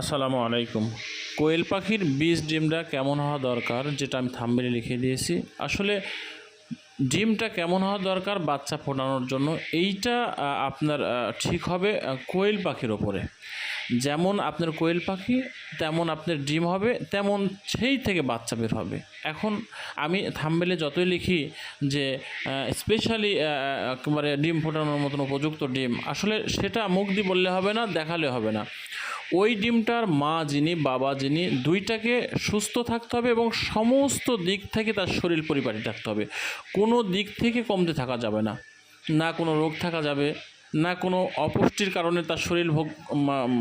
আসসালামু আলাইকুম। কোয়েল পাখির বীজ ডিমটা কেমন হওয়া দরকার যেটা আমি থাম্বেলে লিখে দিয়েছি? আসলে ডিমটা কেমন হওয়া দরকার বাচ্চা ফোটানোর জন্য? এইটা আপনার ঠিক হবে কোয়েল পাখির ওপরে। যেমন আপনার কোয়েল পাখি, তেমন আপনার ডিম হবে, তেমন সেই থেকে বাচ্চা বের হবে। এখন আমি থাম্বেলে যতই লিখি যে স্পেশালি একেবারে ডিম ফোটানোর মতন উপযুক্ত ডিম, আসলে সেটা মুখ দিয়ে বললে হবে না, দেখালে হবে না। ওই ডিমটার মা যিনি, বাবা যিনি, দুইটাকে সুস্থ থাকতে হবে এবং সমস্ত দিক থেকে তার শরীর পরিপাটি থাকতে হবে। কোনো দিক থেকে কমতে থাকা যাবে না। না কোনো রোগ থাকা যাবে, না কোনো অপুষ্টির কারণে তার শরীর ভোগ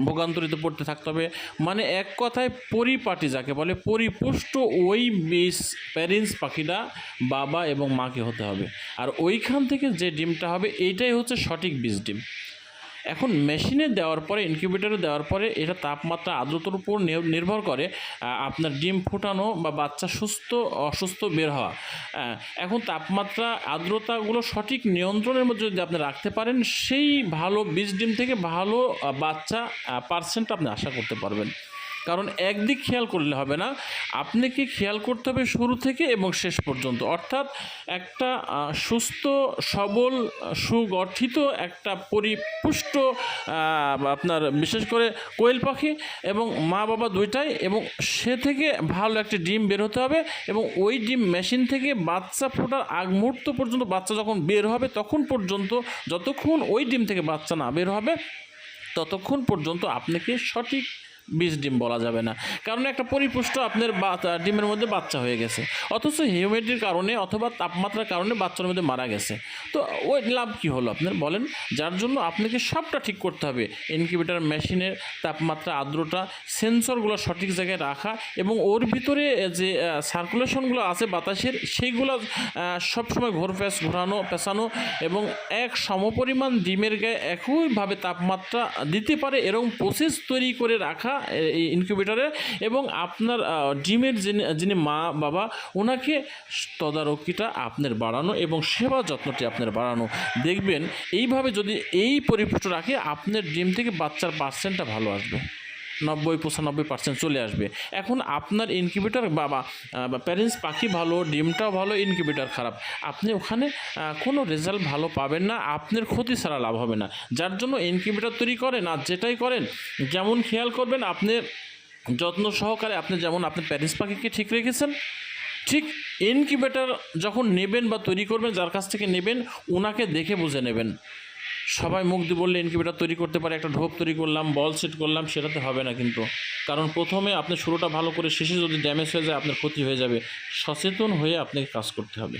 ভোগান্তরিত পড়তে থাকতে হবে। মানে এক কথায় পরিপাটি যাকে বলে, পরিপুষ্ট ওই বিষ প্যারেন্টস পাখিটা বাবা এবং মাকে হতে হবে। আর ওইখান থেকে যে ডিমটা হবে, এইটাই হচ্ছে সঠিক বীজ ডিম। এখন মেশিনে দেওয়ার পরে ইনকিউবেটরে দেওয়ার পরে এটা তাপমাত্রা আর্দ্রতার উপর নির- নির্ভর করে আপনার ডিম ফুটানো বা বাচ্চা সুস্থ, অসুস্থ বের হওয়া। এখন তাপমাত্রা আর্দ্রতাগুলো সঠিক নিয়ন্ত্রণের মধ্যে যদি আপনি রাখতে পারেন, সেই ভালো বীজ ডিম থেকে ভালো বাচ্চা পার্সেন্ট আপনি আশা করতে পারবেন। কারণ একদিক খেয়াল করলে হবে না। আপনাকে খেয়াল করতে হবে শুরু থেকে এবং শেষ পর্যন্ত। অর্থাৎ একটা সুস্থ, সবল, সুগঠিত একটা পরিপুষ্ট আপনার বিশেষ করে কোয়েল পাখি এবং মা বাবা দুইটাই এবং সে থেকে ভালো একটি ডিম বের হতে হবে এবং ওই ডিম মেশিন থেকে বাচ্চা ফোটার আগ মুহূর্ত পর্যন্ত বাচ্চা যখন বের হবে তখন পর্যন্ত যতক্ষণ ওই ডিম থেকে বাচ্চা না বের হবে ততক্ষণ পর্যন্ত আপনাকে সঠিক বীজ ডিম বলা যাবে না। কারণ একটা পরিপুষ্ট আপনার ডিমের মধ্যে বাচ্চা হয়ে গেছে। অথচ হিউমিডিটির কারণে অথবা তাপমাত্রার কারণে বাচ্চার মধ্যে মারা গেছে। তো ওই লাভ কি হলো আপনার বলেন? যার জন্য আপনাকে সবটা ঠিক করতে হবে। ইনকিউবেটার মেশিনের তাপমাত্রা, আর্দ্রতা, সেন্সরগুলো সঠিক জায়গায় রাখা এবং ওর ভিতরে যে সার্কুলেশনগুলো আছে বাতাসের, সেইগুলো সবসময় ঘোর ফ্যাস ঘোরানো, পেঁচানো এবং এক সমপরিমাণ ডিমের গায়ে একইভাবে তাপমাত্রা দিতে পারে, এরকম প্রসেস তৈরি করে রাখা ইনকিউবেটরে এবং আপনার ডিমের যিনি যিনি মা, বাবা, ওনাকে তদারকিটা আপনার বাড়ানো এবং সেবা যত্নটি আপনার বাড়ানো। দেখবেন, এইভাবে যদি এই পরিপুষ্ট রাখে, আপনার ডিম থেকে বাচ্চার পার্সেন্টটা ভালো আসবে। নব্বই পঁচানব্বই পার্সেন্ট চলে আসবে। এখন আপনার ইনকিউবেটার বাবা প্যারেন্টস পাখি ভালো, ডিমটাও ভালো ইনকিউবেটার খারাপ। আপনি ওখানে কোনো রেজাল্ট ভালো পাবেন না, আপনার ক্ষতি ছাড়া লাভ হবে না। যার জন্য ইনকিউবেটার তৈরি করেন আর যেটাই করেন, যেমন খেয়াল করবেন আপনি যত্ন সহকারে আপনি যেমন আপনি প্যারেন্টস পাখিকে ঠিক রেখেছেন, ঠিক ইনকিউবেটার যখন নেবেন বা তৈরি করবেন, যার কাছ থেকে নেবেন ওনাকে দেখে বুঝে নেবেন। সবাই মুখ দিয়ে বললে ইনকিউবেটার তৈরি করতে পারে, একটা ঢোপ তৈরি করলাম বল সেট করলাম, সেটাতে হবে না কিন্তু। কারণ প্রথমে আপনি শুরুটা ভালো করে, শেষে যদি ড্যামেজ হয়ে যায়, আপনার ক্ষতি হয়ে যাবে। সচেতন হয়ে আপনাকে কাজ করতে হবে।